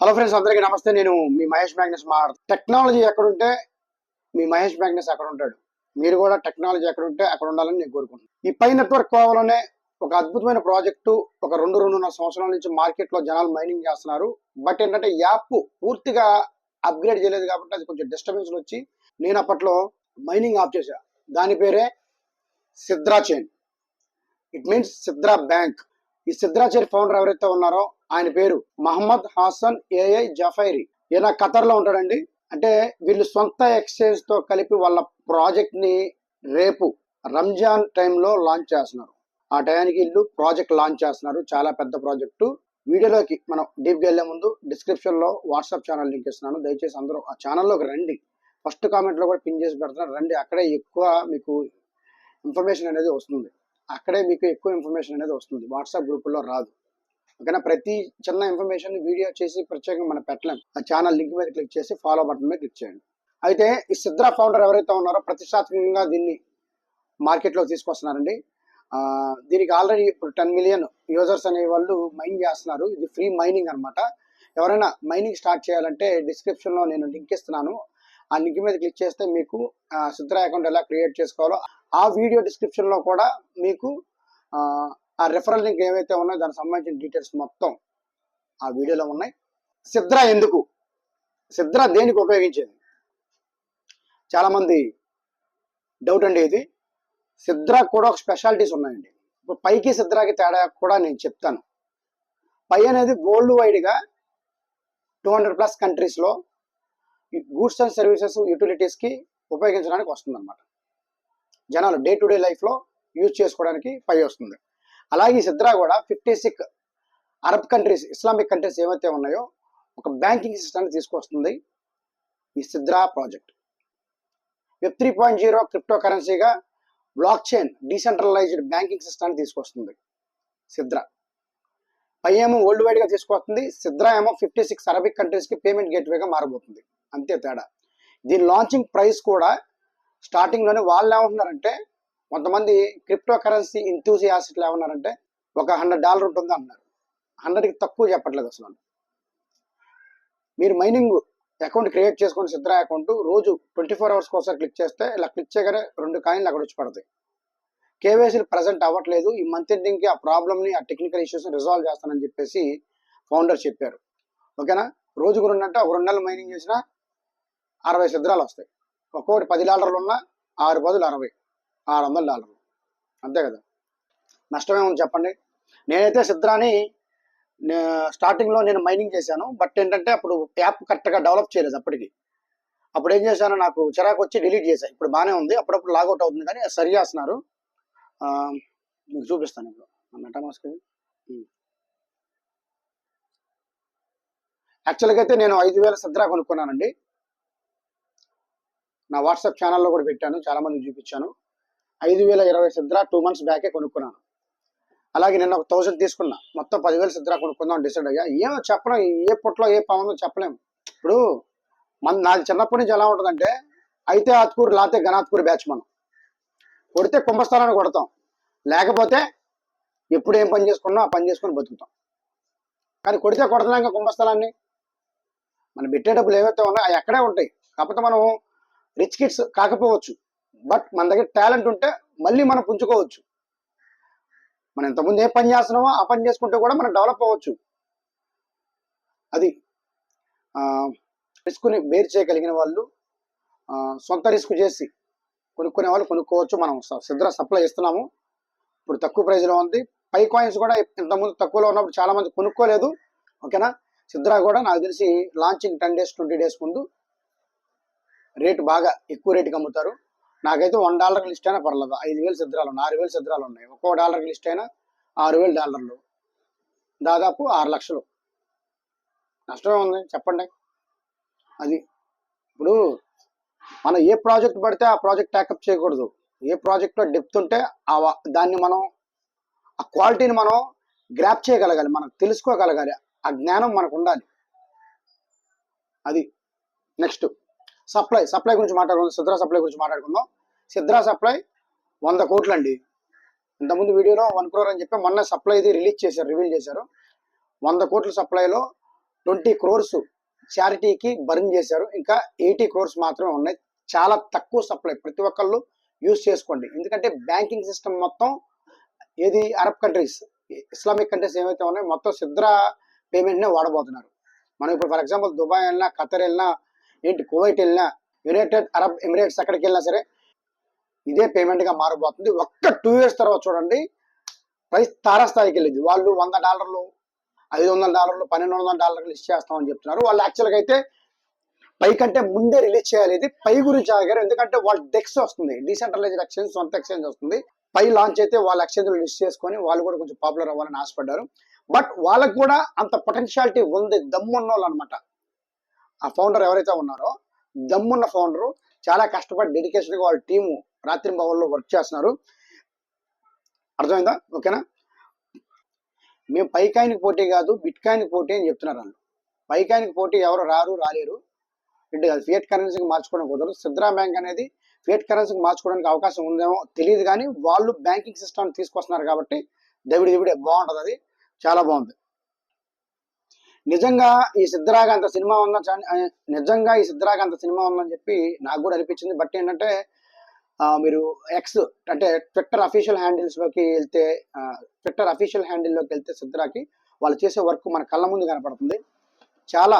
Hello friends అందరికీ నమస్తే. నేను మీ మహేష్ మ్యాగ్నెస్ మా టెక్నాలజీ ఎక్కడుంటే మీ మహేష్ మ్యాగ్నెస్ అక్కడ ఉంటాడు. మీరు కూడా టెక్నాలజీ ఎక్కడ ఉంటే అక్కడ ఉండాలని నేను కోరుకుంటున్నాను. ఈ పై నెట్వర్క్ కోవలోనే ఒక అద్భుతమైన ప్రాజెక్టు ఒక రెండు రెండున్నర సంవత్సరాల నుంచి మార్కెట్లో జనాలు మైనింగ్ చేస్తున్నారు. బట్ ఏంటంటే యాప్ పూర్తిగా అప్గ్రేడ్ చేయలేదు కాబట్టి అది కొంచెం డిస్టర్బెన్స్ వచ్చి నేను అప్పట్లో మైనింగ్ ఆఫ్ చేశా. దాని పేరే Sidra chain it means Sidra bank ఈ సిద్రా ఫౌండర్ ఎవరైతే ఉన్నారో ఆయన పేరు మహమ్మద్ హాసన్ ఏఐ జఫైరి. ఈయన ఖతర్లో ఉంటాడండి. అంటే వీళ్ళు సొంత ఎక్స్చేంజ్తో కలిపి వాళ్ళ ప్రాజెక్ట్ని రేపు రంజాన్ టైంలో లాంచ్ చేస్తున్నారు. ఆ టైంకి వీళ్ళు ప్రాజెక్ట్ లాంచ్ చేస్తున్నారు. చాలా పెద్ద ప్రాజెక్టు వీడియోలోకి మనం డీప్గా వెళ్ళే ముందు డిస్క్రిప్షన్లో వాట్సాప్ ఛానల్ లింక్ ఇస్తున్నాను. దయచేసి అందరూ ఆ ఛానల్లోకి రండి. ఫస్ట్ కామెంట్లో కూడా పిన్ చేసి పెడుతున్నారు. రండి. అక్కడే ఎక్కువ మీకు ఇన్ఫర్మేషన్ అనేది వస్తుంది. అక్కడే మీకు ఎక్కువ ఇన్ఫర్మేషన్ అనేది వస్తుంది. వాట్సాప్ గ్రూపుల్లో రాదు. ఓకేనా? ప్రతి చిన్న ఇన్ఫర్మేషన్ వీడియో చేసి ప్రత్యేకంగా మనం పెట్టలేం. ఆ ఛానల్ లింక్ మీద క్లిక్ చేసి ఫాలో బటన్ మీద క్లిక్ చేయండి. అయితే ఈ సిద్రా ఫౌండర్ ఎవరైతే ఉన్నారో ప్రతిష్టాత్మకంగా దీన్ని మార్కెట్లో తీసుకొస్తున్నారండి. దీనికి ఆల్రెడీ ఇప్పుడు టెన్ మిలియన్ యూజర్స్ అనే వాళ్ళు మైన్ చేస్తున్నారు. ఇది ఫ్రీ మైనింగ్ అన్నమాట. ఎవరైనా మైనింగ్ స్టార్ట్ చేయాలంటే డిస్క్రిప్షన్లో నేను లింక్ ఇస్తున్నాను. ఆ లింక్ మీద క్లిక్ చేస్తే మీకు సిద్రా అకౌంట్ ఎలా క్రియేట్ చేసుకోవాలో ఆ వీడియో డిస్క్రిప్షన్లో కూడా మీకు ఆ, రెఫరల్ లింక్ ఏవైతే ఉన్నాయో దానికి సంబంధించిన డీటెయిల్స్ మొత్తం ఆ వీడియోలో ఉన్నాయి. సిద్ర ఎందుకు? సిద్ర దేనికి ఉపయోగించేది? చాలామంది డౌట్ అండి ఇది. సిద్ర కూడా ఒక స్పెషాలిటీస్ ఉన్నాయండి. ఇప్పుడు పైకి సిద్రాకి తేడా కూడా నేను చెప్తాను. పై అనేది వరల్డ్ వైడ్గా టూ హండ్రెడ్ ప్లస్ కంట్రీస్లో గూడ్స్ అండ్ సర్వీసెస్ యూటిలిటీస్కి ఉపయోగించడానికి వస్తుందన్నమాట. జనాలు డే టు డే లైఫ్లో యూజ్ చేసుకోవడానికి పై వస్తుంది. అలాగే ఈ సిద్రా కూడా fifty six Arab countries Islamic countries ఏవైతే ఉన్నాయో ఒక బ్యాంకింగ్ సిస్టమ్ని తీసుకొస్తుంది ఈ Sidra project. Web three point zero crypto కరెన్సీగా blockchain decentralised banking సిస్టమ్ని తీసుకొస్తుంది సిద్రా పై ఏమో వరల్డ్ వైడ్గా తీసుకొస్తుంది సిద్రా ఏమో ఫిఫ్టీ సిక్స్ అరబిక్ కంట్రీస్కి పేమెంట్ గేట్వేగా మారబోతుంది. అంతే తేడా. దీని లాంచింగ్ ప్రైస్ కూడా స్టార్టింగ్లోనే వాళ్ళు ఏమంటున్నారంటే కొంతమంది క్రిప్టో కరెన్సీ ఇంతూసియాసిట్లు ఏమన్నారంటే ఒక హండ్రెడ్ డాలర్ ఉంటుంది అన్నారు. హండ్రెడ్కి తక్కువ చెప్పట్లేదు అసలు మీరు మైనింగ్ అకౌంట్ క్రియేట్ చేసుకుని సిద్ధరా అకౌంట్ రోజు ట్వంటీ ఫోర్ అవర్స్ ఒకసారి క్లిక్ చేస్తే ఇలా క్లిక్ చేయగానే రెండు కాయిన్లు అక్కడ వచ్చి పడతాయి. కేవైసీలు ప్రజెంట్ అవ్వట్లేదు. ఈ మంత్ ఎండింగ్కి ఆ ప్రాబ్లమ్ని ఆ టెక్నికల్ ఇష్యూస్ రిజాల్వ్ చేస్తానని చెప్పేసి ఫౌండర్ చెప్పారు. ఓకేనా రోజుకు రెండు అంటే ఒక రెండు నెలలు మైనింగ్ చేసినా అరవై సిద్ధరాలు వస్తాయి. ఒక్కొక్కటి పది డాలర్లు ఉన్నా ఆరు పదులు అరవై ఆరు వందల డాలర్లు. అంతే కదా? నష్టమేముంది చెప్పండి. నేనైతే సిద్ధరాని నే- స్టార్టింగ్లో నేను మైనింగ్ చేశాను. బట్ ఏంటంటే అప్పుడు యాప్ కరెక్ట్గా డెవలప్ చేయలేదు అప్పటికి. అప్పుడు ఏం చేశాను నాకు చిరాకు వచ్చి డిలీట్ చేశాను ఇప్పుడు బాగానే ఉంది. అప్పుడప్పుడు లాగౌట్ అవుతుంది కానీ అది సరి చేస్తున్నారు. మీకు చూపిస్తాను ఇప్పుడు. మెటామాస్క్ యాక్చువల్గా అయితే నేను ఐదు వేల సిద్ధరా కొనుక్కున్నానండి. నా వాట్సాప్ ఛానల్లో కూడా పెట్టాను చాలా మందికి చూపించాను. ఐదు వేల ఇరవై సిద్ధరా టూ మంత్స్ బ్యాకే కొనుక్కున్నాను. అలాగే నిన్న ఒక థౌసండ్ తీసుకున్నా. మొత్తం పదివేల సిద్ధరా కొనుక్కుందాం డిసైడ్ అయ్యా. ఏమో చెప్పడం ఏ పొట్టలో ఏ పాముందో చెప్పలేం. ఇప్పుడు మన నాది చిన్నప్పటి నుంచి ఎలా ఉంటుందంటే అయితే ఆత్కూరు లాతే గనాత్కూరు బ్యాచ్ మనం. కొడితే కుంభస్థలాన్ని కొడతాం. లేకపోతే ఎప్పుడు ఏం పని చేసుకున్నా ఆ పని చేసుకొని బతుకుతాం. కానీ కొడితే కొడతాం ఇంకా కుంభస్థలాన్ని? మనం పెట్టే డబ్బులు ఏవైతే ఉన్నాయో అవి ఎక్కడే ఉంటాయి. కాకపోతే మనం రిచ్ కిడ్స్ కాకపోవచ్చు. బట్ మన దగ్గర టాలెంట్ ఉంటే మళ్ళీ మనం పుంజుకోవచ్చు. మనం ఇంతకుముందు ఏ పని చేస్తున్నామో ఆ పని చేసుకుంటే కూడా మనం డెవలప్ అవ్వచ్చు. అది రిస్క్ని బేర్ చేయగలిగిన వాళ్ళు సొంత రిస్క్ చేసి కొనుక్కునే వాళ్ళు కొనుక్కోవచ్చు. మనం సిద్ధ సప్లై ఇస్తున్నాము. ఇప్పుడు తక్కువ ప్రైజ్లో ఉంది. పై కాయిన్స్ కూడా ఇంతకుముందు తక్కువలో ఉన్నప్పుడు చాలామంది కొనుక్కోలేదు. ఓకేనా సిద్ధరా కూడా నాకు తెలిసి launching ten days twenty days ముందు రేటు బాగా ఎక్కువ రేటుకి అమ్ముతారు. నాకైతే వన్ డాలర్కి లిస్ట్ అయినా పర్లేదు. ఐదు వేలు సిద్ధరాలు ఉన్నాయి ఆరు వేలు సిద్ధరాలు ఉన్నాయి. ఒక్కో డాలర్కి లిస్ట్ అయినా ఆరు వేలు డాలర్లు. దాదాపు ఆరు లక్షలు. నష్టమే ఉంది చెప్పండి. అది ఇప్పుడు మనం ఏ ప్రాజెక్ట్ పడితే ఆ ప్రాజెక్ట్ ట్యాకప్ చేయకూడదు. ఏ ప్రాజెక్ట్లో డెప్త్ ఉంటే ఆ దాన్ని మనం ఆ క్వాలిటీని మనం గ్రాప్ చేయగలగాలి మనం తెలుసుకోగలగాలి. ఆ జ్ఞానం మనకు ఉండాలి. అది నెక్స్ట్. సప్లై సప్లై గురించి మాట్లాడుకుందాం. సిద్రా సప్లై గురించి మాట్లాడుకుందాం. సిద్రా సప్లై వంద కోట్లు అండి ఇంతకుముందు వీడియోలో వన్ క్రోర్ అని చెప్పి మొన్న సప్లై ఇది రిలీజ్ చేశారు రివీల్ చేశారు. వంద కోట్ల సప్లైలో ట్వంటీ క్రోర్స్ చారిటీకి బర్న్ చేశారు. ఇంకా ఎయిటీ క్రోర్స్ మాత్రమే ఉన్నాయి. చాలా తక్కువ సప్లై. ప్రతి ఒక్కళ్ళు యూజ్ చేసుకోండి. ఎందుకంటే బ్యాంకింగ్ సిస్టమ్ మొత్తం ఏది అరబ్ కంట్రీస్ ఇస్లామిక్ కంట్రీస్ ఏవైతే ఉన్నాయో మొత్తం సిద్ర పేమెంట్నే వాడబోతున్నారు. మనం ఇప్పుడు ఫర్ ఎగ్జాంపుల్ దుబాయ్ వెళ్ళినా ఖతర్ వెళ్ళినా ఏంటి కువైట్ వెళ్ళినా యునైటెడ్ అరబ్ ఎమిరేట్స్ ఎక్కడికి వెళ్ళినా సరే ఇదే పేమెంట్గా మారబోతుంది ఒక్క టూ ఇయర్స్ తర్వాత చూడండి ప్రైస్ తారాస్థాయికి వెళ్ళింది. వాళ్ళు వంద డాలర్లు ఐదు వందల డాలర్లు పన్నెండు వందల డాలర్లు లిస్ట్ చేస్తామని చెప్తున్నారు. వాళ్ళు యాక్చువల్గా అయితే పై కంటే ముందే రిలీజ్ చేయాలి. ఇది పై గురించి ఆగారు. ఎందుకంటే వాళ్ళ డెక్స్ వస్తుంది. డీసెంట్రలైజ్డ్ ఎక్స్చేంజ్ సొంత ఎక్స్చేంజ్ వస్తుంది. పై లాంచ్ అయితే వాళ్ళ ఎక్స్చేంజ్లు లిస్ట్ చేసుకొని వాళ్ళు కూడా కొంచెం పాపులర్ అవ్వాలని ఆశపడ్డారు. బట్ వాళ్ళకు కూడా అంత పొటెన్షియాలిటీ ఉంది దమ్మున్న వాళ్ళు అనమాట ఆ ఫౌండర్ ఎవరైతే ఉన్నారో దమ్మున్న ఫౌండర్ చాలా కష్టపడి డెడికేషన్గా వాళ్ళ టీము రాత్రి భవన్లో వర్క్ చేస్తున్నారు. అర్థమైందా? ఓకేనా? మేము పైకాయనికి పోటీ కాదు బిట్కాయిన్కి పోటీ అని చెప్తున్నారు వాళ్ళు. పైకాయనికి పోటీ ఎవరు రారు రాలేరు. రెండు కాదు ఫియట్ కరెన్సీకి మార్చుకోవడం కుదరదు. సిద్రా బ్యాంక్ అనేది ఫియట్ కరెన్సీకి మార్చుకోవడానికి అవకాశం ఉందేమో తెలియదు కానీ వాళ్ళు బ్యాంకింగ్ సిస్టమ్ తీసుకొస్తున్నారు కాబట్టి దవిడి దివిడే బాగుంటుంది అది. చాలా బాగుంది. నిజంగా ఈ సిద్ధరాగంత సినిమా ఉందని నిజంగా ఈ సిద్ధరాగంత సినిమా ఉందని చెప్పి నాకు కూడా అనిపించింది. బట్ ఏంటంటే మీరు ఎక్స్ అంటే ట్విట్టర్ అఫీషియల్ హ్యాండిల్స్లోకి వెళ్తే ట్విట్టర్ అఫీషియల్ హ్యాండిల్లోకి వెళ్తే సిద్ధరాకి వాళ్ళు చేసే వర్క్ మన కళ్ళ ముందు కనపడుతుంది. చాలా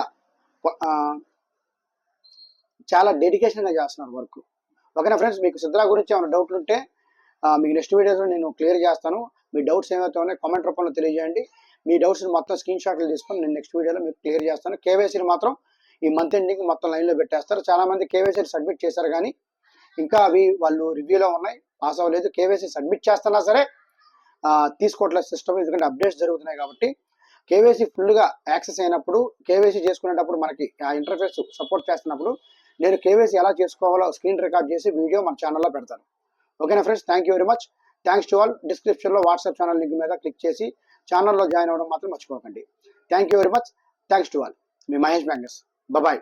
చాలా డెడికేషన్గా చేస్తున్నారు వర్క్. ఓకేనా ఫ్రెండ్స్? మీకు సిద్ధరా గురించి ఏమైనా డౌట్లు ఉంటే మీకు నెక్స్ట్ వీడియోస్లో నేను క్లియర్ చేస్తాను. మీ డౌట్స్ ఏమైతే ఉన్నాయో కామెంట్ రూపంలో తెలియజేయండి. మీ డౌట్స్ మొత్తం స్క్రీన్ షాట్లు తీసుకొని నేను నెక్స్ట్ వీడియోలో మీకు క్లియర్ చేస్తాను. కేవైసీని మాత్రం ఈ మంత్ ఎండింగ్ మొత్తం లైన్లో పెట్టేస్తారు. చాలామంది మంది సబ్మిట్ చేశారు కానీ ఇంకా అవి వాళ్ళు రివ్యూలో ఉన్నాయి. పాస్ అవ్వలేదు. కేవైసీ సబ్మిట్ చేస్తున్నా సరే తీసుకోవట్లేదు సిస్టమ్ ఎందుకంటే అప్డేట్స్ జరుగుతున్నాయి కాబట్టి కేవైసీ ఫుల్గా యాక్సెస్ అయినప్పుడు కేవైసీ చేసుకునేటప్పుడు మనకి ఆ ఇంటర్ఫేస్ సపోర్ట్ చేస్తున్నప్పుడు నేను కేవైసీ ఎలా చేసుకోవాలో స్క్రీన్ రికార్డ్ చేసి వీడియో మన ఛానల్లో పెడతాను. ఓకేనా friends thank you very much thanks to all డిస్క్రిప్షన్లో వాట్సాప్ ఛానల్ లింక్ మీద క్లిక్ చేసి ఛానల్లో జాయిన్ అవ్వడం మాత్రం మర్చిపోకండి. Thank you very much thanks to all me Mahesh Bangas bye